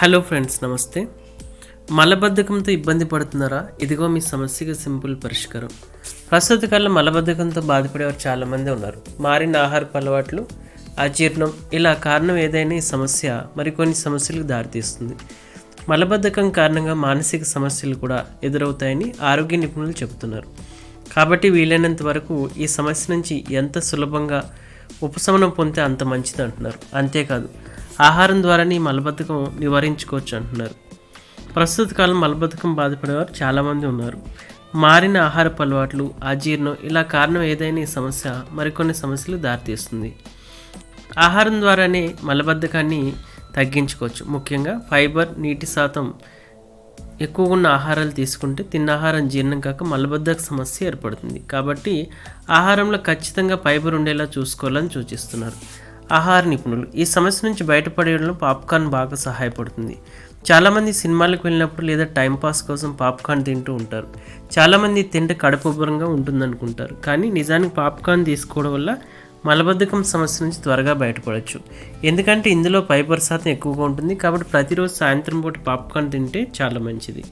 Hello friends నమస్తే. మలబద్ధకంతో ఇబ్బంది పడుతున్నారా? ఇదిగో మీ సమస్యకి సింపుల్ పరిష్కారం. ప్రస్తుత కాలంలో మలబద్ధకంతో బాధపడేవారు చాలామంది ఉన్నారు. మారిన ఆహారపు అలవాట్లు అజీర్ణం ఇలా కారణం ఏదైనా ఈ సమస్య మరికొన్ని సమస్యలకు దారితీస్తుంది. మలబద్ధకం కారణంగా మానసిక సమస్యలు కూడా ఎదురవుతాయని ఆరోగ్య నిపుణులు చెబుతున్నారు. కాబట్టి వీలైనంత వరకు ఈ సమస్య నుంచి ఎంత సులభంగా ఉపశమనం పొందితే అంత మంచిది అంటున్నారు. అంతేకాదు ఆహారం ద్వారానే ఈ మలబద్ధకం నివారించుకోవచ్చు అంటున్నారు. ప్రస్తుత కాలం మలబద్ధకం బాధపడేవారు చాలామంది ఉన్నారు. మారిన ఆహారపు అలవాట్లు అజీర్ణం ఇలా కారణం ఏదైనా ఈ సమస్య మరికొన్ని సమస్యలు దారితీస్తుంది. ఆహారం ద్వారానే మలబద్ధకాన్ని తగ్గించుకోవచ్చు. ముఖ్యంగా ఫైబర్ నీటి శాతం ఎక్కువగా ఉన్న ఆహారాలు తీసుకుంటే తిన్న ఆహారం జీర్ణం కాక మలబద్ధక సమస్య ఏర్పడుతుంది. కాబట్టి ఆహారంలో ఖచ్చితంగా ఫైబర్ ఉండేలా చూసుకోవాలని సూచిస్తున్నారు. ఆహార నిపుణులు. ఈ సమస్య నుంచి బయటపడేయడంలో పాప్కార్న్ బాగా సహాయపడుతుంది. చాలామంది సినిమాలకు వెళ్ళినప్పుడు లేదా టైంపాస్ కోసం పాప్కార్న్ తింటూ ఉంటారు. చాలామంది తింటే కడుపుబ్బరంగా ఉంటుందనుకుంటారు. కానీ నిజానికి పాప్కార్న్ తీసుకోవడం వల్ల మలబద్ధకం సమస్య నుంచి త్వరగా బయటపడవచ్చు ఎందుకంటే ఇందులో ఫైబర్ శాతం ఎక్కువగా ఉంటుంది కాబట్టి ప్రతిరోజు సాయంత్రం పూట పాప్కార్న్ తింటే చాలా మంచిది.